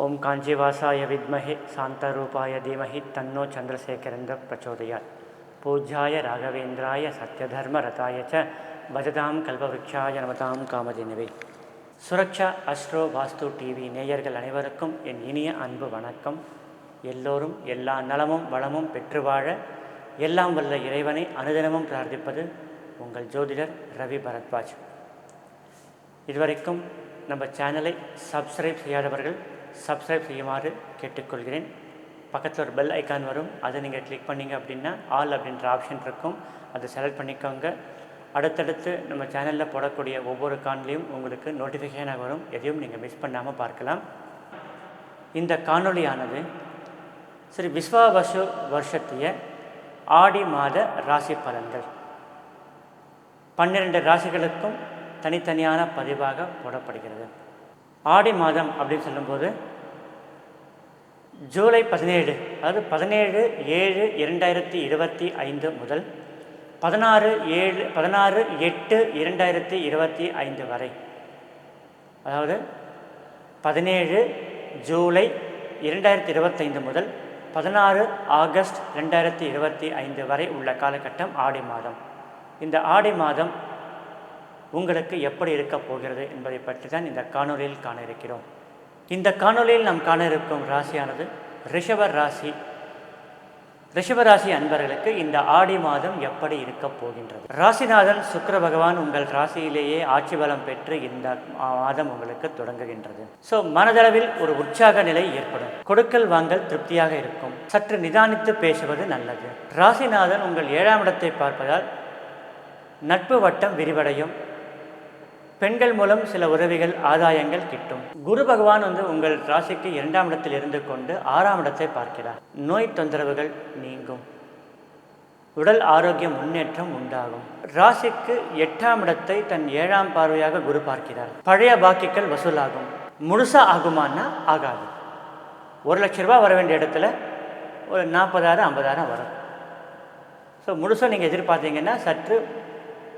ஓம் காஞ்சிவாசாய வித்மஹே சாந்தரூபாய தீமஹி தன்னோ சந்திரசேகரந்த பிரச்சோதயாத். பூஜ்யாய ராகவேந்திராய சத்யதர்ம ரதாய ச பஜதாம் கல்பவருக்ஷாய நமதாம் காமதினவே. சுரக்ஷா அஸ்ட்ரோ வாஸ்து டிவி நேயர்கள் அனைவருக்கும் என் இனிய அன்பு வணக்கம். எல்லோரும் எல்லா நலமும் வளமும் பெற்று வாழ எல்லாம் வல்ல இறைவனை அனுதினமும் பிரார்த்திப்பது உங்கள் ஜோதிடர் ரவி பரத்வாஜ். இதுவரைக்கும் நம்ம சேனலை சப்ஸ்கிரைப் செய்யாதவர்கள் சப்ஸ்கிரைப் செய்யுமாறு கேட்டுக்கொள்கிறேன். பக்கத்தில் ஒரு பெல் ஐக்கான் வரும். அதை நீங்கள் கிளிக் பண்ணீங்க அப்படின்னா ஆல் அப்படின்ற ஆப்ஷன் இருக்கும். அதை செலக்ட் பண்ணிக்கோங்க. அடுத்தடுத்து நம்ம சேனலில் போடக்கூடிய ஒவ்வொரு காணொலியும் உங்களுக்கு நோட்டிஃபிகேஷனாக வரும். எதையும் நீங்கள் மிஸ் பண்ணாமல் பார்க்கலாம். இந்த காணொளியானது ஸ்ரீ விஸ்வாவசு வருஷத்திய ஆடி மாத ராசி பலன்கள். பன்னிரண்டு ராசிகளுக்கும் தனித்தனியான பதிவாக போடப்படுகிறது. ஆடி மாதம் அப்படின்னு சொல்லும்போது ஜூலை பதினேழு அதாவது பதினேழு ஏழு இரண்டாயிரத்தி இருபத்தி ஐந்து முதல் பதினாறு ஏழு பதினாறு எட்டு இரண்டாயிரத்தி இருபத்தி ஐந்து வரை. அதாவது பதினேழு ஜூலை இரண்டாயிரத்தி இருபத்தைந்து முதல் பதினாறு ஆகஸ்ட் ரெண்டாயிரத்தி இருபத்தி ஐந்து வரை உள்ள காலகட்டம் ஆடி மாதம். இந்த ஆடி மாதம் உங்களுக்கு எப்படி இருக்கப் போகிறது என்பதை பற்றி தான் இந்த காணொலியில் காண இருக்கிறோம். இந்த காணொலியில் நாம் காண இருக்கும் ராசியானது ரிஷப ராசி. ரிஷபராசி அன்பர்களுக்கு இந்த ஆடி மாதம் எப்படி இருக்கப் போகின்றது? ராசிநாதன் சுக்கர பகவான் உங்கள் ராசியிலேயே ஆட்சி பலம் பெற்று இந்த மாதம் உங்களுக்கு தொடங்குகின்றது. ஸோ மனதளவில் ஒரு உற்சாக நிலை ஏற்படும். கொடுக்கல் வாங்கல் திருப்தியாக இருக்கும். சற்று நிதானித்து பேசுவது நல்லது. ராசிநாதன் உங்கள் ஏழாம் இடத்தை பார்ப்பதால் நட்பு வட்டம் விரிவடையும். பெண்கள் மூலம் சில உறவிகள் ஆதாயங்கள் கிட்டும். குரு பகவான் வந்து உங்கள் ராசிக்கு இரண்டாம் இடத்தில் இருந்து கொண்டு ஆறாம் இடத்தை பார்க்கிறார். நோய் தொந்தரவுகள் நீங்கும். உடல் ஆரோக்கிய முன்னேற்றம் உண்டாகும். ராசிக்கு எட்டாம் இடத்தை தன் ஏழாம் பார்வையாக குரு பார்க்கிறார். பழைய பாக்கிகள் வசூலாகும். முழுசா ஆகுமான்னா ஆகாது. ஒரு லட்ச ரூபா வர வேண்டிய இடத்துல ஒரு நாற்பதாயிரம் ஐம்பதாயிரம் வரும். ஸோ முழுசாக நீங்கள் எதிர்பார்த்தீங்கன்னா சற்று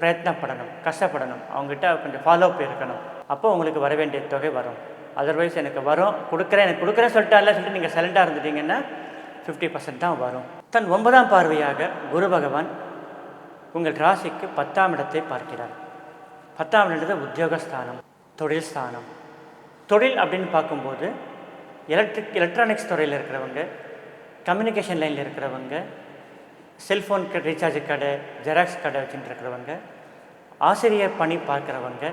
பிரயத்னப்படணும் கஷ்டப்படணும். அவங்ககிட்ட கொஞ்சம் ஃபாலோ அப் இருக்கணும். அப்போ உங்களுக்கு வர வேண்டிய தொகை வரும். அதர்வைஸ் எனக்கு வரும். கொடுக்குறேன் எனக்கு கொடுக்குறேன்னு சொல்லிட்டால சொல்லிட்டு நீங்கள் சைலண்டாக இருந்துட்டீங்கன்னா ஃபிஃப்டி பர்சன்ட் தான் வரும். தன் ஒன்பதாம் பார்வையாக குரு பகவான் உங்கள் ராசிக்கு பத்தாம் இடத்தை பார்க்கிறார். பத்தாம் இடத்து உத்தியோகஸ்தானம் தொழில் ஸ்தானம். தொழில் அப்படின்னு பார்க்கும்போது எலக்ட்ரிக் எலக்ட்ரானிக்ஸ் துறையில் இருக்கிறவங்க கம்யூனிகேஷன் லைனில் இருக்கிறவங்க செல்ஃபோன் ரீசார்ஜ் கடை ஜெராக்ஸ் கடை வச்சுட்டு இருக்கிறவங்க ஆசிரியர் பணி பார்க்குறவங்க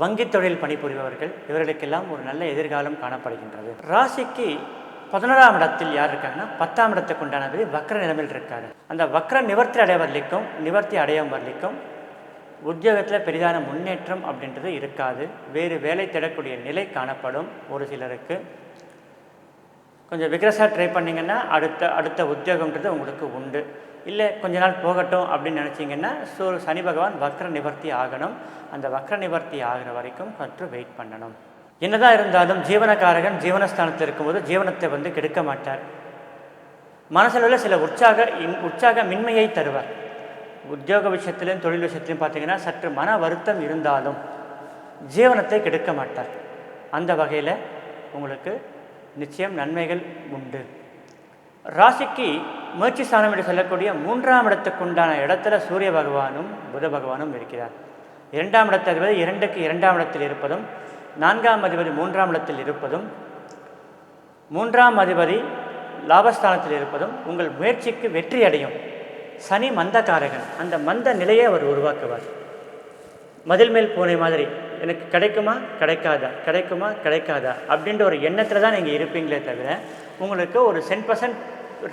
வங்கி தொழில் பணிபுரிபவர்கள் இவர்களுக்கெல்லாம் ஒரு நல்ல எதிர்காலம் காணப்படுகின்றது. ராசிக்கு பதினோராம் இடத்தில் யார் இருக்காங்கன்னா பத்தாம் இடத்துக்கு உண்டானது வக்ர நிலைமையில் இருக்காரு. அந்த வக்ர நிவர்த்தி அடைவர்லிக்கும் நிவர்த்தி அடையும் வரலிக்கும் உத்தியோகத்தில் பெரிதான முன்னேற்றம் அப்படின்றது இருக்காது. வேறு வேலை தேடக்கூடிய நிலை காணப்படும் ஒரு சிலருக்கு. கொஞ்சம் விக்ரஸாக ட்ரை பண்ணிங்கன்னா அடுத்த அடுத்த உத்தியோகம்ன்றது உங்களுக்கு உண்டு. இல்லை கொஞ்ச நாள் போகட்டும் அப்படின்னு நினச்சிங்கன்னா ஸோ சனி பகவான் வக்ர நிவர்த்தி ஆகணும். அந்த வக்ர நிவர்த்தி ஆகிற வரைக்கும் சற்று வெயிட் பண்ணணும். என்னதான் இருந்தாலும் ஜீவனக்காரகன் ஜீவனஸ்தானத்தில் இருக்கும்போது ஜீவனத்தை வந்து கெடுக்க மாட்டார். மனசில் உள்ள சில உற்சாக இன் உற்சாக மின்மையை தருவார். உத்தியோக விஷயத்திலையும் தொழில் விஷயத்திலையும் பார்த்தீங்கன்னா சற்று மன வருத்தம் இருந்தாலும் ஜீவனத்தை கெடுக்க மாட்டார். அந்த வகையில் உங்களுக்கு நிச்சயம் நன்மைகள் உண்டு. ராசிக்கு முயற்சி ஸ்தானம் என்று சொல்லக்கூடிய மூன்றாம் இடத்துக்குண்டான இடத்துல சூரிய பகவானும் புத பகவானும் இருக்கிறார். இரண்டாம் இடத்து அதிபதி இரண்டுக்கு இரண்டாம் இடத்தில் இருப்பதும் நான்காம் அதிபதி மூன்றாம் இடத்தில் இருப்பதும் மூன்றாம் அதிபதி லாபஸ்தானத்தில் இருப்பதும் உங்கள் முயற்சிக்கு வெற்றி அடையும். சனி மந்தக்காரகன். அந்த மந்த நிலையை அவர் உருவாக்குவார். மதில் மேல் பூனை மாதிரி எனக்கு கிடைக்குமா? கிடைக்காதா? கிடைக்குமா? கிடைக்காதா? அப்படின்ற ஒரு எண்ணத்தில் தான் நீங்கள் இருப்பீங்களே தவிர உங்களுக்கு ஒரு சென் பர்சன்ட்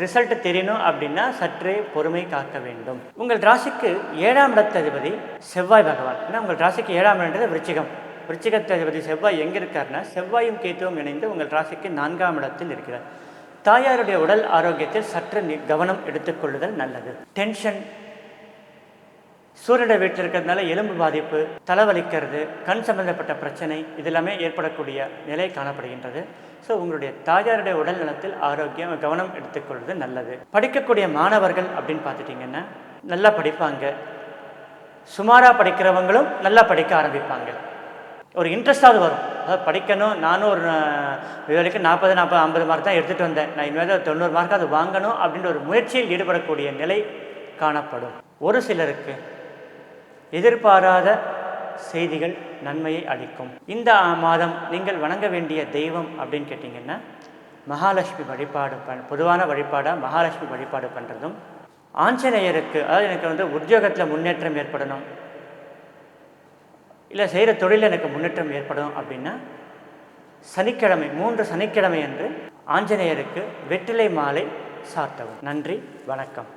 ரிசல்ட் தெரியணும் அப்படின்னா சற்றே பொறுமை காக்க வேண்டும். உங்கள் ராசிக்கு ஏழாம் இடத்ததிபதி செவ்வாய் பகவான். ஏன்னா உங்கள் ராசிக்கு ஏழாம் இடன்றது விருச்சிகம். விருச்சிகத்ததிபதி செவ்வாய் எங்கே இருக்காருன்னா செவ்வாயும் கேத்துவும் இணைந்து உங்கள் ராசிக்கு நான்காம் இடத்தில் இருக்கிறார். தாயாருடைய உடல் ஆரோக்கியத்தில் சற்று கவனம் எடுத்துக்கொள்ளுதல் நல்லது. டென்ஷன் சூரியனை வீட்டில் இருக்கிறதுனால எலும்பு பாதிப்பு தலைவலிக்கிறது கண் சம்பந்தப்பட்ட பிரச்சனை இதெல்லாமே ஏற்படக்கூடிய நிலை காணப்படுகின்றது. ஸோ உங்களுடைய தாயாருடைய உடல் நலத்தில் ஆரோக்கியம் கவனம் எடுத்துக்கொள்வது நல்லது. படிக்கக்கூடிய மாணவர்கள் அப்படின்னு பார்த்துட்டிங்கன்னா நல்லா படிப்பாங்க. சுமாராக படிக்கிறவங்களும் நல்லா படிக்க ஆரம்பிப்பாங்க. ஒரு இன்ட்ரெஸ்டாவது வரும். அதாவது படிக்கணும் நானும் ஒரு இது வரைக்கும் நாற்பது நாற்பது ஐம்பது மார்க் தான் எடுத்துகிட்டு வந்தேன். நான் இனிமேல் தொண்ணூறு மார்க் அது வாங்கணும் அப்படின்ற ஒரு முயற்சியில் ஈடுபடக்கூடிய நிலை காணப்படும். ஒரு சிலருக்கு எதிர்பாராத செய்திகள் நன்மையை அளிக்கும். இந்த மாதம் நீங்கள் வணங்க வேண்டிய தெய்வம் அப்படின்னு கேட்டிங்கன்னா மகாலட்சுமி வழிபாடு பண் பொதுவான வழிபாடாக மகாலட்சுமி வழிபாடு பண்ணுறதும் ஆஞ்சநேயருக்கு அதாவது எனக்கு வந்து உத்தியோகத்தில் முன்னேற்றம் ஏற்படணும் இல்லை செய்கிற தொழிலில் எனக்கு முன்னேற்றம் ஏற்படும் அப்படின்னா சனிக்கிழமை மூன்று சனிக்கிழமை அன்று ஆஞ்சநேயருக்கு வெற்றிலை மாலை சாத்தவும் நன்றி வணக்கம்.